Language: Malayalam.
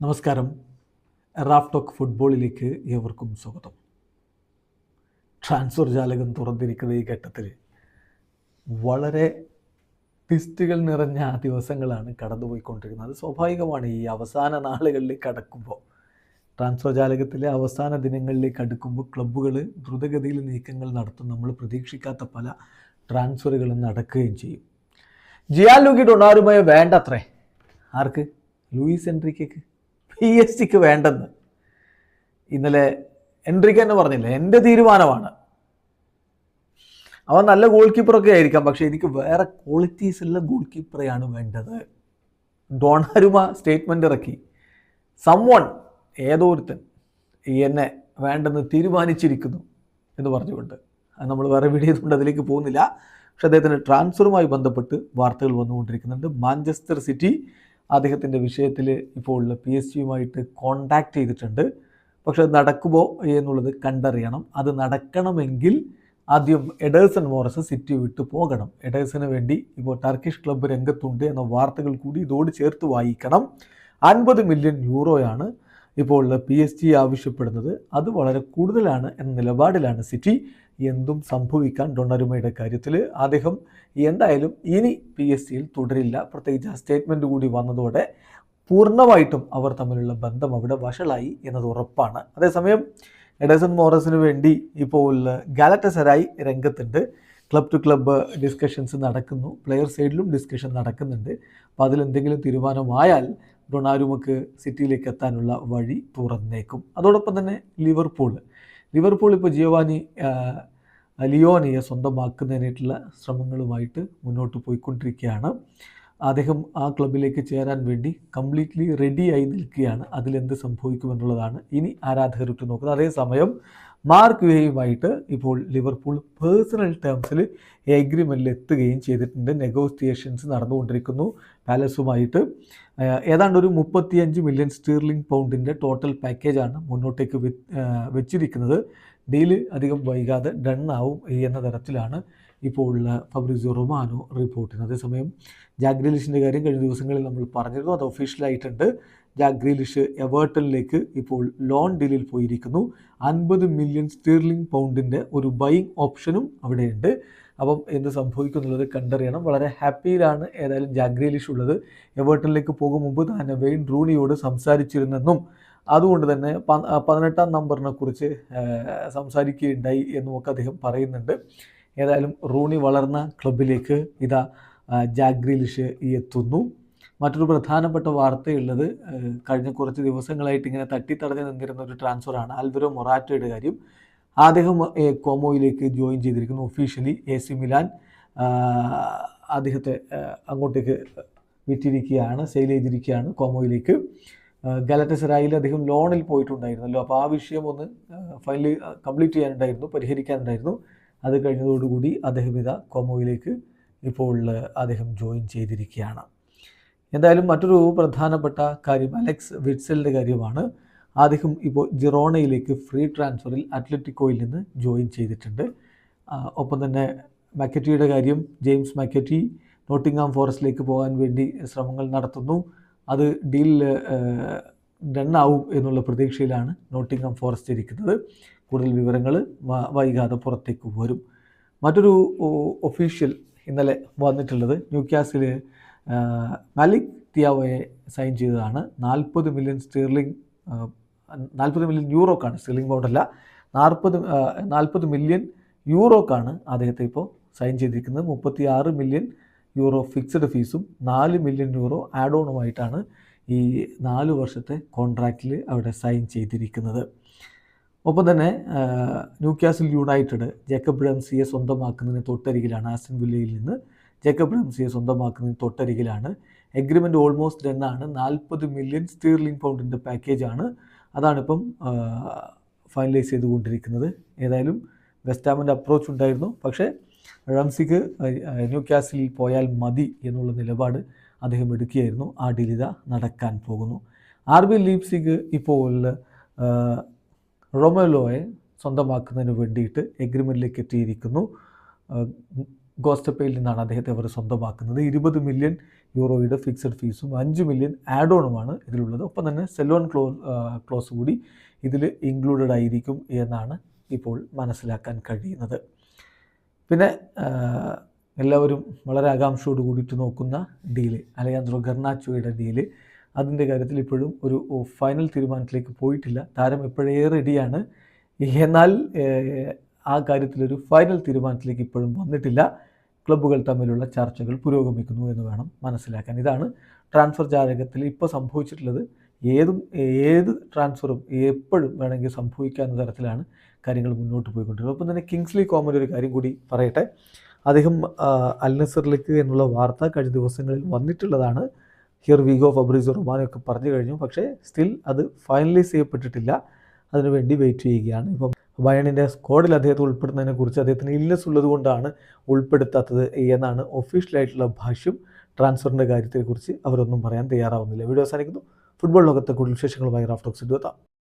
നമസ്കാരം. റാഫ് ടോക്ക് ഫുട്ബോളിലേക്ക് ഏവർക്കും സ്വാഗതം. ട്രാൻസ്ഫർ ജാലകം തുറന്നിരിക്കുന്ന ഈ ഘട്ടത്തിൽ വളരെ ട്വിസ്റ്റുകൾ നിറഞ്ഞ ദിവസങ്ങളാണ് കടന്നുപോയിക്കൊണ്ടിരിക്കുന്നത് അത് സ്വാഭാവികമാണ് ഈ അവസാന നാളുകളിൽ കടക്കുമ്പോൾ ട്രാൻസ്ഫർ ജാലകത്തിലെ അവസാന ദിനങ്ങളിലേക്ക് അടുക്കുമ്പോൾ ക്ലബ്ബുകൾ ദ്രുതഗതിയിൽ നീക്കങ്ങൾ നടത്തും. നമ്മൾ പ്രതീക്ഷിക്കാത്ത പല ട്രാൻസ്ഫറുകളും നടക്കുകയും ചെയ്യും. ജിയാലുഗി ഡൊണാറുമായ വേണ്ടത്രേ? ആർക്ക്? ലൂയിസ് എൻട്രിക്കയ്ക്ക് പി എസ് സിക്ക് വേണ്ടെന്ന്. ഇന്നലെ എൻട്രിക്ക് തന്നെ പറഞ്ഞില്ലേ. എന്റെ തീരുമാനമാണ്. അവൻ നല്ല ഗോൾ കീപ്പറൊക്കെ ആയിരിക്കാം പക്ഷേ എനിക്ക് വേറെ ക്വാളിറ്റീസ് ഉള്ള ഗോൾ കീപ്പറെയാണ് വേണ്ടത്. ഡോണാരുമ സ്റ്റേറ്റ്മെന്റ് ഇറക്കി. സംവൺ ഏതോ ഒരുത്തൻ എന്നെ വേണ്ടെന്ന് തീരുമാനിച്ചിരിക്കുന്നു എന്ന് പറഞ്ഞുകൊണ്ട്. അത് നമ്മൾ വേറെ വീഡിയോ അതിലേക്ക് പോകുന്നില്ല. പക്ഷേ അദ്ദേഹത്തിന്റെ ട്രാൻസ്ഫറുമായി ബന്ധപ്പെട്ട് വാർത്തകൾ വന്നുകൊണ്ടിരിക്കുന്നുണ്ട്. മാഞ്ചസ്റ്റർ സിറ്റി അദ്ദേഹത്തിന്റെ വിഷയത്തിൽ ഇപ്പോൾ പി എസ് ജിയുമായിട്ട് കോണ്ടാക്ട് ചെയ്തിട്ടുണ്ട്. പക്ഷെ അത് നടക്കുമോ എന്നുള്ളത് കണ്ടറിയണം. അത് നടക്കണമെങ്കിൽ ആദ്യം എഡേഴ്സൺ മോറസ് സിറ്റി വിട്ടു പോകണം. എഡേഴ്സന് വേണ്ടി ഇപ്പോൾ ടർക്കിഷ് ക്ലബ്ബ് രംഗത്തുണ്ട് എന്ന വാർത്തകൾ കൂടി ഇതോട് ചേർത്ത് വായിക്കണം. അൻപത് മില്യൺ യൂറോയാണ് ഇപ്പോൾ പി എസ് ജി ആവശ്യപ്പെടുന്നത് അത് വളരെ കൂടുതലാണ് എന്ന നിലപാടിലാണ് സിറ്റി. എന്തും സംഭവിക്കാൻ ഡൊണരുമയുടെ കാര്യത്തിൽ അദ്ദേഹം എന്തായാലും ഇനി പി എസ് സിയിൽ തുടരില്ല. പ്രത്യേകിച്ച് ആ സ്റ്റേറ്റ്മെന്റ് കൂടി വന്നതോടെ പൂർണമായിട്ടും അവർ തമ്മിലുള്ള ബന്ധം അവിടെ വഷളായി എന്നത് ഉറപ്പാണ്. അതേസമയം എഡസൺ മോറസിന് വേണ്ടി ഇപ്പോൾ ഗാലറ്റസരായി രംഗത്തുണ്ട്. ക്ലബ് ടു ക്ലബ് ഡിസ്കഷൻസ് നടക്കുന്നു. പ്ലെയർ സൈഡിലും ഡിസ്കഷൻ നടക്കുന്നുണ്ട്. അപ്പോൾ അതിലെന്തെങ്കിലും തീരുമാനമായാൽ ഡൊണാരുമക്ക് സിറ്റിയിലേക്ക് എത്താനുള്ള വഴി തുറന്നേക്കും. അതോടൊപ്പം തന്നെ ലിവർപൂൾ ലിവർപൂൾ ഇപ്പോൾ ജിയോവാനി ലിയോനിയെ സ്വന്തമാക്കുന്നതിനായിട്ടുള്ള ശ്രമങ്ങളുമായിട്ട് മുന്നോട്ട് പോയിക്കൊണ്ടിരിക്കുകയാണ്. അദ്ദേഹം ആ ക്ലബിലേക്ക് ചേരാൻ വേണ്ടി കംപ്ലീറ്റ്ലി റെഡി ആയി നിൽക്കുകയാണ്. അതിലെന്ത് സംഭവിക്കുമെന്നുള്ളതാണ് ഇനി ആരാധകർ ഉറ്റു നോക്കുന്നത് അതേസമയം മാർക്ക് വേയുമായിട്ട് ഇപ്പോൾ ലിവർപൂൾ പേഴ്സണൽ ടേംസിൽ എഗ്രിമെന്റിൽ എത്തുകയും ചെയ്തിട്ടുണ്ട്. നെഗോസിയേഷൻസ് നടന്നുകൊണ്ടിരിക്കുന്നു. പാലസുമായിട്ട്. ഏതാണ്ട് ഒരു മുപ്പത്തിയഞ്ച് മില്യൺ സ്റ്റീർലിംഗ് പൗണ്ടിന്റെ ടോട്ടൽ പാക്കേജാണ് മുന്നോട്ടേക്ക് വെച്ചിരിക്കുന്നത്. ഡീൽ അധികം വൈകാതെ ഡണ്ണാവും എന്ന തരത്തിലാണ് ഇപ്പോൾ ഉള്ള ഫബ്രിസിയോ റൊമാനോ റിപ്പോർട്ട് ചെയ്യുന്നത് അതേസമയം ജാഗ്രീലിഷിന്റെ കാര്യം കഴിഞ്ഞ ദിവസങ്ങളിൽ നമ്മൾ പറഞ്ഞിരുന്നു അത് ഒഫീഷ്യലായിട്ടുണ്ട് ജാഗ്രീലിഷ് എവേർട്ടണിലേക്ക് ഇപ്പോൾ ലോൺ ഡീലിൽ പോയിരിക്കുന്നു. അൻപത് മില്യൺ സ്റ്റീർലിംഗ് പൗണ്ടിന്റെ ഒരു ബൈങ് ഓപ്ഷനും അവിടെയുണ്ട്. അപ്പം എന്ത് സംഭവിക്കുന്നുള്ളത് കണ്ടറിയണം. വളരെ ഹാപ്പിയിലാണ് ഏതായാലും ജാഗ്രീലിഷ് ഉള്ളത്. എവേർട്ടണിലേക്ക് പോകും മുമ്പ് താൻ വെയിൻ റൂണിയോട് സംസാരിച്ചിരുന്നെന്നും അതുകൊണ്ട് തന്നെ പതിനെട്ടാം നമ്പറിനെ കുറിച്ച് സംസാരിക്കുകയുണ്ടായി എന്നുമൊക്കെ അദ്ദേഹം പറയുന്നുണ്ട്. ഏതായാലും റൂണി വളർന്ന ക്ലബിലേക്ക് ഇതാ ജാഗ്രീലിഷ് എത്തുന്നു. മറ്റൊരു പ്രധാനപ്പെട്ട വാർത്തയുള്ളത് കഴിഞ്ഞ കുറച്ച് ദിവസങ്ങളായിട്ട് ഇങ്ങനെ തട്ടിത്തടഞ്ഞു നിന്നിരുന്ന ഒരു ട്രാൻസ്ഫറാണ് ആൽവരോ മൊറാറ്റോയുടെ കാര്യം. അദ്ദേഹം കോമോയിലേക്ക് ജോയിൻ ചെയ്തിരിക്കുന്നു ഒഫീഷ്യലി എ സി മിലാൻ. അദ്ദേഹത്തെ അങ്ങോട്ടേക്ക് വിറ്റിരിക്കുകയാണ് സെയിൽ ചെയ്തിരിക്കുകയാണ് കോമോയിലേക്ക്. ഗലറ്റസറായിൽ അദ്ദേഹം ലോണിൽ പോയിട്ടുണ്ടായിരുന്നല്ലോ അപ്പോൾ ആ വിഷയം ഒന്ന് ഫൈനലി കംപ്ലീറ്റ് ചെയ്യാനുണ്ടായിരുന്നു പരിഹരിക്കാനുണ്ടായിരുന്നു. അത് കഴിഞ്ഞതോടുകൂടി അദ്ദേഹം ഇതാ കോമോയിലേക്ക് ഇപ്പോൾ അദ്ദേഹം ജോയിൻ ചെയ്തിരിക്കുകയാണ്. എന്തായാലും മറ്റൊരു പ്രധാനപ്പെട്ട കാര്യം അലക്സ് വിറ്റ്സലിന്റെ കാര്യമാണ്. അദ്ദേഹം ഇപ്പോൾ ജിറോണയിലേക്ക് ഫ്രീ ട്രാൻസ്ഫറിൽ അത്ലറ്റിക്കോയിൽ നിന്ന് ജോയിൻ ചെയ്തിട്ടുണ്ട്. ഒപ്പം തന്നെ മക്കറ്റിയുടെ കാര്യം ജെയിംസ് മക്കറ്റി നോട്ടിംഗാം ഫോറസ്റ്റിലേക്ക് പോകാൻ വേണ്ടി ശ്രമങ്ങൾ നടത്തുന്നു. അത് ഡീൽ ഡണ്ണാവും എന്നുള്ള പ്രതീക്ഷയിലാണ് നോട്ടിംഗാം ഫോറസ്റ്റ് ഇരിക്കുന്നത്. കൂടുതൽ വിവരങ്ങൾ വൈകാതെ പുറത്തേക്ക് വരും. മറ്റൊരു ഒഫീഷ്യൽ ഇന്നലെ വന്നിട്ടുള്ളത് ന്യൂ ക്യാസിൽ മലിക് തിയാവയെ സൈൻ ചെയ്തതാണ്. നാൽപ്പത് മില്യൺ സ്റ്റീർലിംഗ് നാൽപ്പത് മില്യൺ യൂറോക്കാണ്. സ്റ്റീർലിംഗ് പൗണ്ടല്ല നാൽപ്പത് നാൽപ്പത് മില്യൺ യൂറോക്കാണ് അദ്ദേഹത്തെ ഇപ്പോൾ സൈൻ ചെയ്തിരിക്കുന്നത്. മുപ്പത്തി ആറ് മില്യൺ യൂറോ ഫിക്സഡ് ഫീസും നാല് മില്യൺ യൂറോ ആഡ് ഓണുമായിട്ടാണ് ഈ നാല് വർഷത്തെ കോൺട്രാക്റ്റിൽ അവിടെ സൈൻ ചെയ്തിരിക്കുന്നത്. ഒപ്പം തന്നെ ന്യൂ ക്യാസിൽ യുണൈറ്റഡ് ജേക്കബ് റംസിയെ സ്വന്തമാക്കുന്നതിന് തൊട്ടരികിലാണ് ആസ്റ്റൻ വില്ലയിൽ നിന്ന് ജേക്കബ് റംസിയെ സ്വന്തമാക്കുന്നതിന് തൊട്ടരികിലാണ്. എഗ്രിമെന്റ് ഓൾമോസ്റ്റ് എന്നാണ് നാൽപ്പത് മില്യൺ സ്റ്റീർലിംഗ് പൗണ്ടിന്റെ പാക്കേജാണ്. അതാണിപ്പം ഫൈനലൈസ് ചെയ്തുകൊണ്ടിരിക്കുന്നത്. ഏതായാലും വെസ്റ്റാമിന്റെ അപ്രോച്ച് ഉണ്ടായിരുന്നു. പക്ഷേ റംസിക്ക് ന്യൂ ക്യാസിൽ പോയാൽ മതി എന്നുള്ള നിലപാട് അദ്ദേഹം എടുക്കുകയായിരുന്നു. ആ ഡീലിത നടക്കാൻ പോകുന്നു. ആർ ബി ലീപ്സിക്ക് ഇപ്പോൾ റൊമലോയെ സ്വന്തമാക്കുന്നതിന് വേണ്ടിയിട്ട് എഗ്രിമെന്റിലേക്ക് എത്തിയിരിക്കുന്നു. ഗോസ്റ്റപ്പയിൽ നിന്നാണ് അദ്ദേഹത്തെ അവർ സ്വന്തമാക്കുന്നത്. ഇരുപത് മില്യൺ യൂറോയുടെ ഫിക്സഡ് ഫീസും അഞ്ച് മില്യൺ ആഡ് ഓണുമാണ് ഇതിലുള്ളത്. ഒപ്പം തന്നെ സെലോൺ ക്ലോ ക്ലോസ് കൂടി ഇതിൽ ഇൻക്ലൂഡഡ് ആയിരിക്കും എന്നാണ് ഇപ്പോൾ മനസ്സിലാക്കാൻ കഴിയുന്നത്. പിന്നെ എല്ലാവരും വളരെ ആകാംക്ഷയോട് കൂടിയിട്ട് നോക്കുന്ന ഡീൽ അലയാന്ത്രോ ഗർണാച്ചോയുടെ ഡീൽ. അതിന്റെ കാര്യത്തിൽ ഇപ്പോഴും ഒരു ഫൈനൽ തീരുമാനത്തിലേക്ക് പോയിട്ടില്ല. താരം ഇപ്പോഴേ റെഡിയാണ്? എന്നാൽ ആ കാര്യത്തിലൊരു ഫൈനൽ തീരുമാനത്തിലേക്ക് ഇപ്പോഴും വന്നിട്ടില്ല. ക്ലബ്ബുകൾ തമ്മിലുള്ള ചർച്ചകൾ പുരോഗമിക്കുന്നു എന്ന് വേണം മനസ്സിലാക്കാൻ. ഇതാണ് ട്രാൻസ്ഫർ ജാലകത്തിൽ ഇപ്പോൾ സംഭവിച്ചിട്ടുള്ളത്. ഏതും ഏത് ട്രാൻസ്ഫറും എപ്പോഴും വേണമെങ്കിൽ സംഭവിക്കാവുന്ന തരത്തിലാണ് കാര്യങ്ങൾ മുന്നോട്ട് പോയിക്കൊണ്ടിരിക്കുന്നത്. അപ്പം തന്നെ കിങ്സ്ലി കോമൻ ഒരു കാര്യം കൂടി പറയട്ടെ. അദ്ദേഹം അൽ നസറിലേക്ക് എന്നുള്ള വാർത്ത കഴിഞ്ഞ ദിവസങ്ങളിൽ വന്നിട്ടുള്ളതാണ്. ഹിയർ വീഗോ ഫബ്രീസോ റൊമാനൊക്കെ പറഞ്ഞു കഴിഞ്ഞു. പക്ഷേ സ്റ്റിൽ അത് ഫൈനലൈസ് ചെയ്യപ്പെട്ടിട്ടില്ല. അതിനുവേണ്ടി വെയിറ്റ് ചെയ്യുകയാണ്. ഇപ്പം ബയണിന്റെ സ്ക്വാഡിൽ അദ്ദേഹത്തെ ഉൾപ്പെടുന്നതിനെ കുറിച്ച് അദ്ദേഹത്തിന് ഇല്ലസ് ഉള്ളത് കൊണ്ടാണ് ഉൾപ്പെടുത്താത്തത് എന്നാണ് ഒഫീഷ്യലായിട്ടുള്ള ഭാഷ്യം. ട്രാൻസ്ഫറിന്റെ കാര്യത്തെക്കുറിച്ച് അവരൊന്നും പറയാൻ തയ്യാറാവുന്നില്ല. വീഡിയോ അവസാനിക്കുന്നു. ഫുട്ബോൾ ലോകത്തെ കൂടുതൽ വിശേഷങ്ങളുമായി റാഫ്റ്റോക്സ് എത്താം.